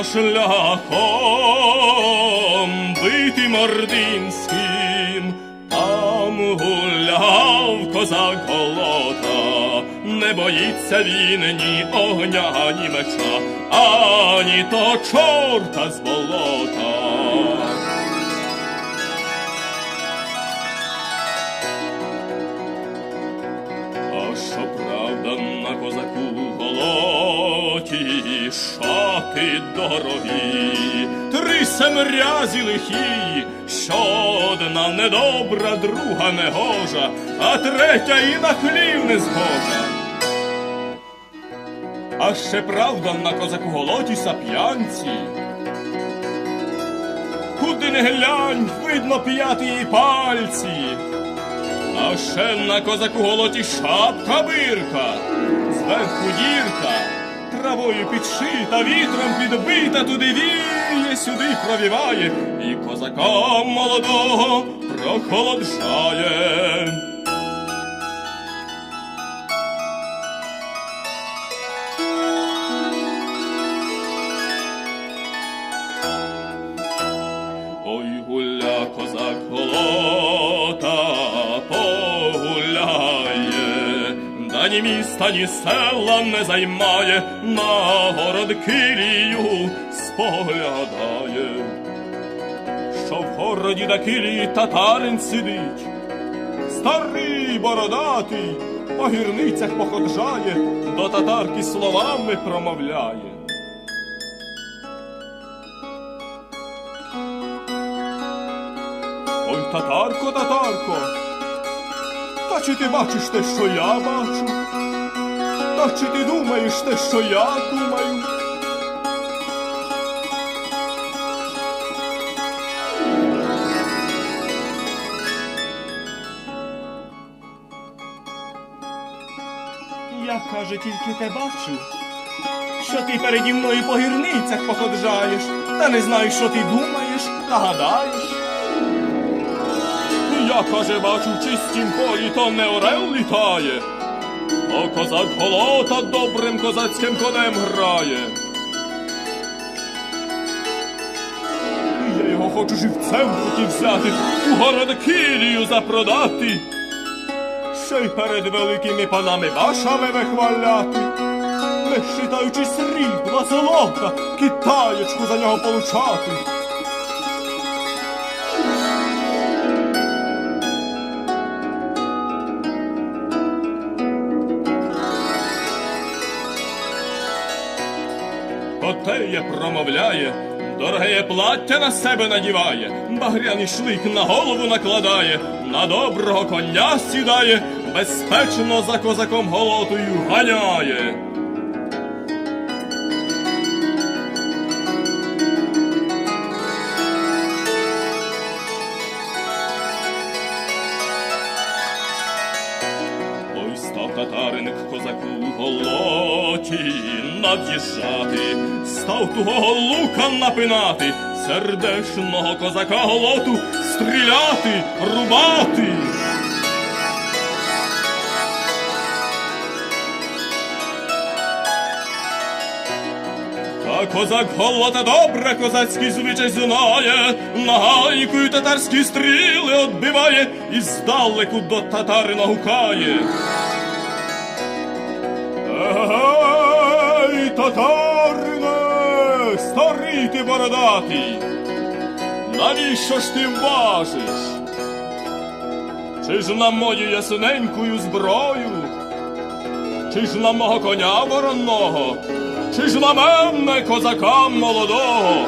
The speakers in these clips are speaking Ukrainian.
то шляхом битим ординським, там гуляв козак голота, не боїться він ні огня, ні меча, ані то чорта з болота. Голоті, шати дорогі, три семрязі лихі, що одна недобра, друга негожа, а третя і на хлів не згожа. А ще правда на козаку голоті сап'янці. Куди не глянь, видно п'яті її пальці. А ще на козаку голоті шапка бирка, зверху дірка, травою підшита, вітром підбита, туди віє, сюди провіває, і козака молодого прохолоджає. Міста, ні села не займає, на город Килію споглядає. Що в городі да Килії татарин сидить, старий бородатий, по гірницях походжає, до татарки словами промовляє. Ой, татарко, татарко, та чи ти бачиш те, що я бачу? Та чи ти думаєш те, що я думаю? Я, каже, тільки те бачу, що ти переді мною по гірницях походжаєш, та не знаю, що ти думаєш та гадаєш. Я, каже, бачу, в чистім полі, то не орел літає, а козак голота добрим козацьким конем грає. Я його хочу живцем в руки взяти, у город Кілію запродати, ще й перед великими панами башами вихваляти, не щитаючи срібла, золота, китаєчку за нього получати. Отеє промовляє, дороге плаття на себе надіває, багряний шлик на голову накладає, на доброго коня сідає, безпечно за козаком голотою ганяє. Над'їжджати, став тугого лука напинати, сердешного козака голоту стріляти, рубати. Та козак голота добре козацький звичай знає, нагайкою татарські стріли отбиває і здалеку до татарина гукає. Ей, татарине, старий ти бородатий, навіщо ж ти важиш? Чи ж на мою ясененькою зброю? Чи ж на мого коня воронного? Чи ж на мене козака молодого?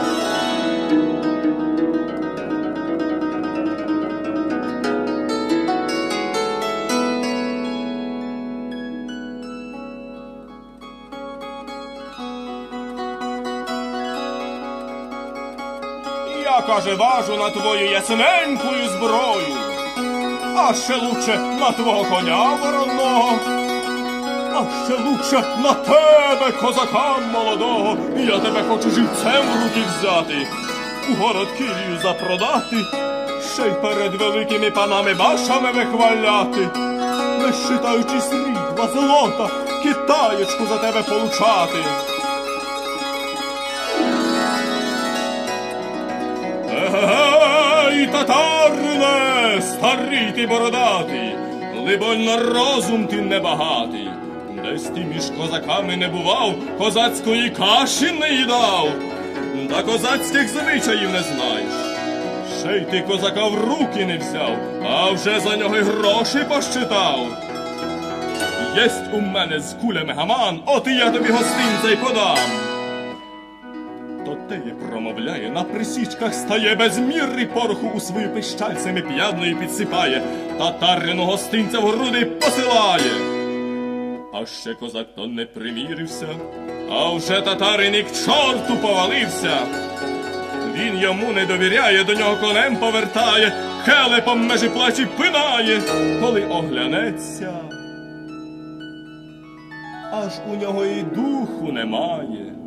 Я, каже, важу на твою ясненькою зброю, а ще лучше на твого коня воронного. А ще лучше на тебе, козака молодого, я тебе хочу живцем в руки взяти, у город Київ запродати, ще й перед великими панами башами вихваляти, не щитаючи срібла, золота, китаєчку за тебе получати. Старий ти бородатий, либонь на розум ти небагатий. Десь ти між козаками не бував, козацької каші не їдав, та козацьких звичаїв не знаєш. Ще й ти козака в руки не взяв, а вже за нього й гроші пощитав. Єсть у мене з кулями гаман, от і я тобі гостинця й подам. То промовляє, на присічках стає без міри пороху у свою пищальцями п'ядної підсипає, татарину гостинця в груди посилає. А ще козак то не примірився, а вже татариник чорту повалився. Він йому не довіряє, до нього конем повертає, хелепом межі плачі пинає, коли оглянеться. Аж у нього і духу немає.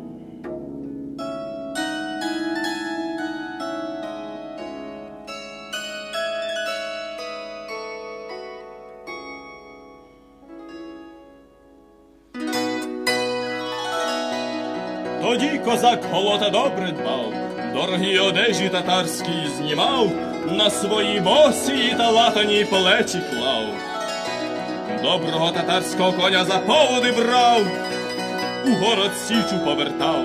Тоді козак холота добре дбав, дорогі одежі татарські знімав, на свої босі та латані плечі клав. Доброго татарського коня за поводи брав, у город січу повертав,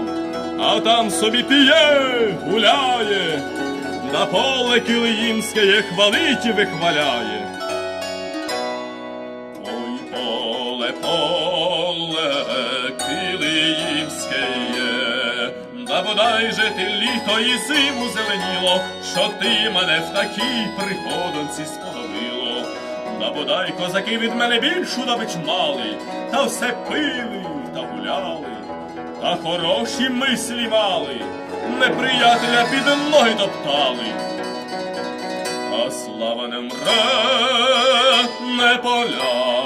а там собі п'є, гуляє, на поле килиїмське хвалить і вихваляє. Ой, поле, поле, бодай же ти літо і зиму зеленіло, що ти мене в такій приходонці сподобило. Да бодай козаки від мене більшу добич мали, та все пили та гуляли, та хороші мислі мали, неприятеля під ноги топтали. А слава не мре, не поля,